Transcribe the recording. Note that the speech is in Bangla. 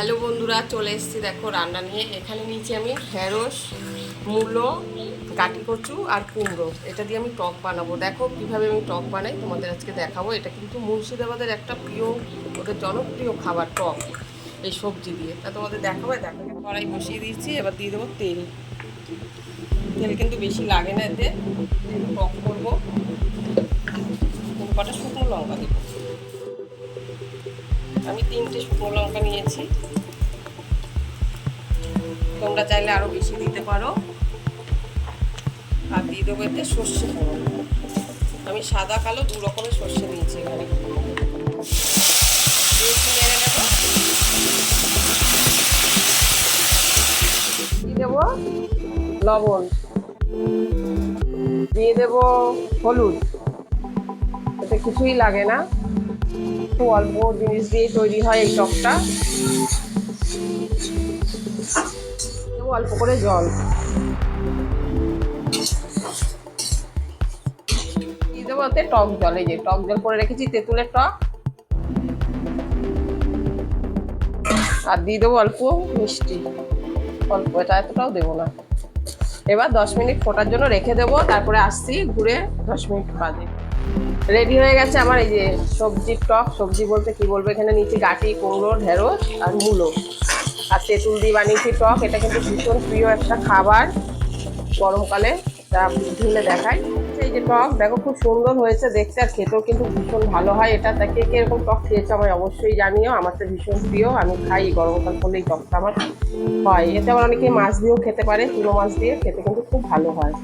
হ্যালো বন্ধুরা, চলে এসেছি দেখো রান্না নিয়ে। এখানে নিচে আমি ঢেঁড়স, মূলো, গাটি কচু আর কুমড়ো। এটা দিয়ে আমি টক বানাবো। দেখো কীভাবে আমি টক বানাই, তোমাদের আজকে দেখাবো। এটা কিন্তু মুর্শিদাবাদের একটা প্রিয় ওদের জনপ্রিয় খাবার, টক, এই সবজি দিয়ে। তা তোমাদের দেখাবো দেখো কড়াই বসিয়ে দিয়েছি, এবার দিয়ে দেবো তেল। তেল কিন্তু বেশি লাগে না এতে, টক করব। কটা শুকনো লঙ্কা দেবো। আমি তিনটে শুকনো লঙ্কা নিয়েছি। তোমরা চাইলে আরও বেশি দিতে পারো। আর দিয়ে দেবো এতে সর্ষে। আমি সাদা, কালো দু রকমের সর্ষে নিয়েছি এখানে। দেবো লবণ। দিয়ে দেবো হলুদ। এতে কিছুই লাগে না। খুব অল্প জিনিস দিয়ে তৈরি হয় এই টকটা। অল্প করে জল। দিয়ে দেবো ওতে টক জল, এই যে টক জল করে রেখেছি, তেঁতুলের টক। আর দিয়ে দেবো অল্প মিষ্টি। অল্প, এটা এতটাও দেবো না। এবার দশ মিনিট ফোটার জন্য রেখে দেবো, তারপরে আসছি, ঘুরে দশ মিনিট বাদে। রেডি হয়ে গেছে আমার এই যে সবজির টক, সবজি বলতে কি বলব? এখানে নিচে গাটি, কুমড়ো, ঢেঁড়স আর মূলো। আর তেঁতুল দিয়ে বানিয়েছি টক, এটা কিন্তু ভীষণ প্রিয় একটা খাবার গরমকালে তা ঢুলে দেখাই এই যে টক, দেখো খুব সুন্দর হয়েছে দেখতে আর খেতেও কিন্তু ভীষণ ভালো হয়। এটা তা কে এরকম টক খেয়েছে আমায় অবশ্যই জানিও, আমার তো ভীষণ প্রিয়। আমি খাই গরমকাল করলে এই টকটা আমার হয়। এতে আমার অনেকে মাছ দিয়েও খেতে পারে পুরো মাছ দিয়ে, খেতে কিন্তু খুব ভালো হয়।